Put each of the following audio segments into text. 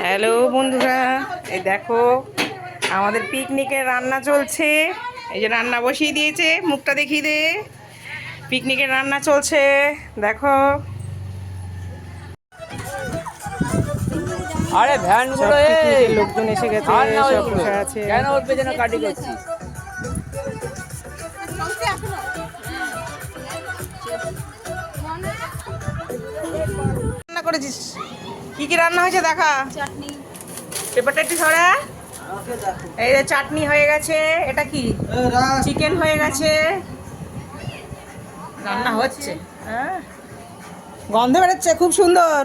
Hello বন্ধুরা এই দেখো আমাদের পিকনিকের রান্না চলছে। এই যে রান্না বসিয়ে দিয়েছে মুখটা দেখিয়ে দে। পিকনিকের রান্না চলছে দেখো। আরে ভ্যান সবগুলো পিকনিকের লোকজন এসে গেছে সব বসে আছে। কেন ওর পেছনে কাটি করছিস রান্না করেছিস? কি কি রান্না হয়েছে দেখা? চাটনি। পেপারটা একটু ছড়া এই যে চাটনি হয়ে গেছে। এটা কি? চিকেন হয়ে গেছে। রান্না হচ্ছে। হ্যাঁ। গন্ধ বেরোচ্ছে খুব সুন্দর।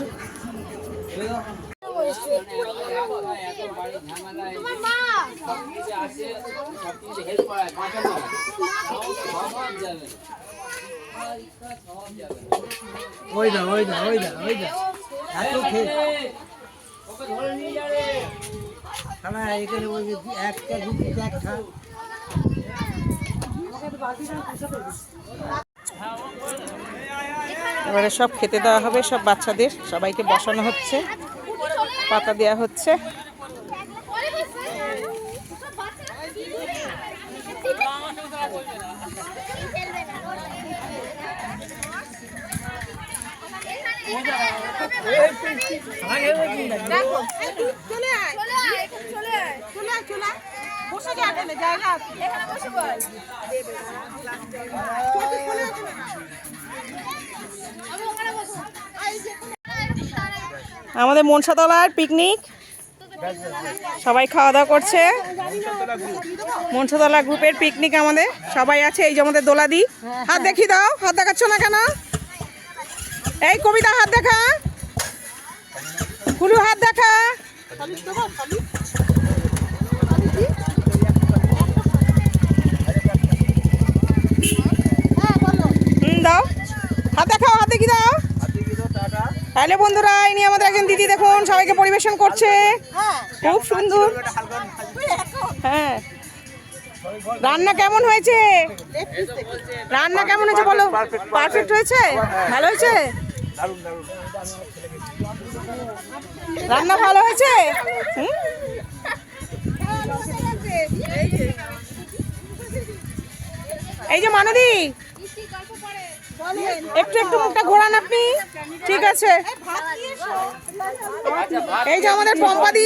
ওই দা ওই দা ওই দা ওই দা এত খেয়ে। খানা এখানে ওই একটা দুটো এক খা। এবারে সব খেতে দেওয়া হবে সব বাচ্চাদের সবাইকে বসানো হচ্ছে পাতা দেওয়া হচ্ছে চলে আয় চলে আয় এখানে চলে আয় চলে আয় চলে আয় বসে যা এখানে জায়গা এখানে বসে বল আমি ওখানে বসবো আই যেখানে আমাদের মনসাতলার পিকনিক। সবাই খাওয়া দাওয়া করছে। মনসাতলা গ্রুপের পিকনিক আমাদের। সবাই আছে, এই যে আমাদের দোলাদি। হাত দেখি দাও, হাত দেখাচ্ছ না কেন? এই কবিতা, হাত দেখা। কুলু হাত দেখা? দাও। হাত দেখাও, হাত দাও। তাহলে বন্ধুরা ইনি আমাদের একজন দিদি দেখুন, সবাইকে পরিবেশন করছে। খুব সুন্দর। হ্যাঁ। রান্না কেমন হয়েছে? রান্না কেমন হয়েছে বলো? পারফেক্ট হয়েছে? ভালো হয়েছে? রান্না ভালো হয়েছে? এই যে মানদি একটু একটু মুখটা ঘোরান আপনি। ঠিক আছে। এই যে আমাদের পম্পাদি।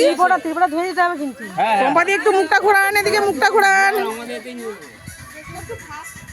পম্পাদি একটু মুখটা ঘোরান, এদিকে মুখটা ঘোরান।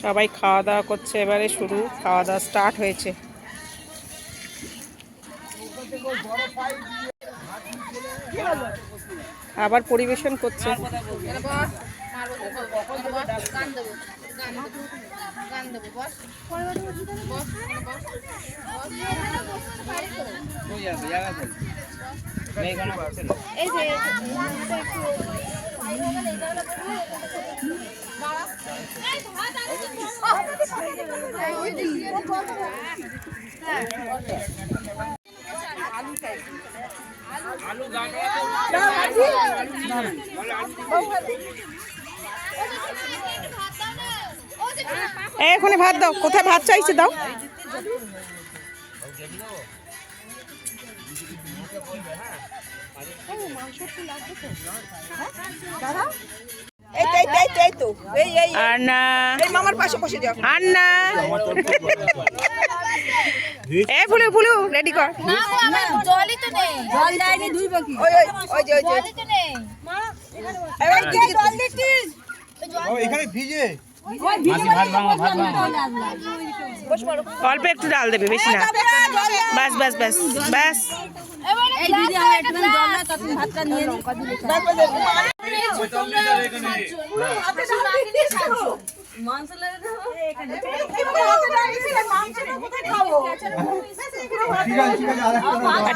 সবাই খাওয়া দাওয়া করছে এবারে শুরু খাওয়া দাওয়া স্টার্ট হয়েছে। আবার পরিবেশন করছে। গান দেবো বস। বস এই যে এই, এখনই ভাত দাও কোথায় ভাত চাইছে দাও রেডি কর জলই তো নেই জল দেয়নি দুই বাকি ওই ওই ওই জলই তো নেই কে জল দিচ্ছিস এখানে ভিজে অল্প একটু ডাল দেবে বেশি না। বাস বাস বাস বাস।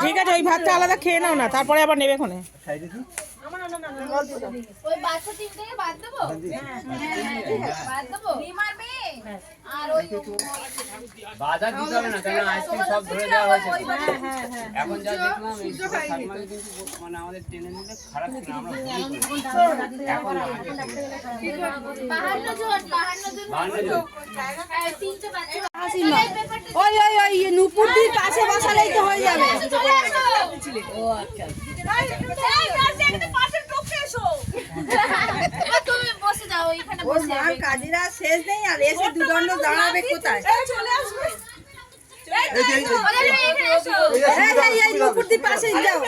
ঠিক আছে ওই ভাতটা আলাদা খেয়ে নাও না তারপরে আবার নেবে কোনে ওই বাচ্চা তিনটেকে বাদ দেবো? বাদ দেবো? বিমার মেয়ে আর ওই বাজার দিতে হবে না কারণ আইসক্রিম সব ধরে দেওয়া হয়েছে। এখন যা দেখলাম কিন্তু মানে আমাদের টেনে নিলে খারাপ ছিল আমরা এখন বাহান্ন জন বাহান্ন জন বাহান্ন জন। তিনটে বাচ্চা। ওই ওই ওই নুপুরদির পাশে বসালেই তো হয়ে যাবে। ও আচ্ছা। ওর মার কাজেরা শেষ নেই আর এসে দুদণ্ড দাঁড়াবে কোথায় তুমি এই এই এই মুকুটটি পাশে যাও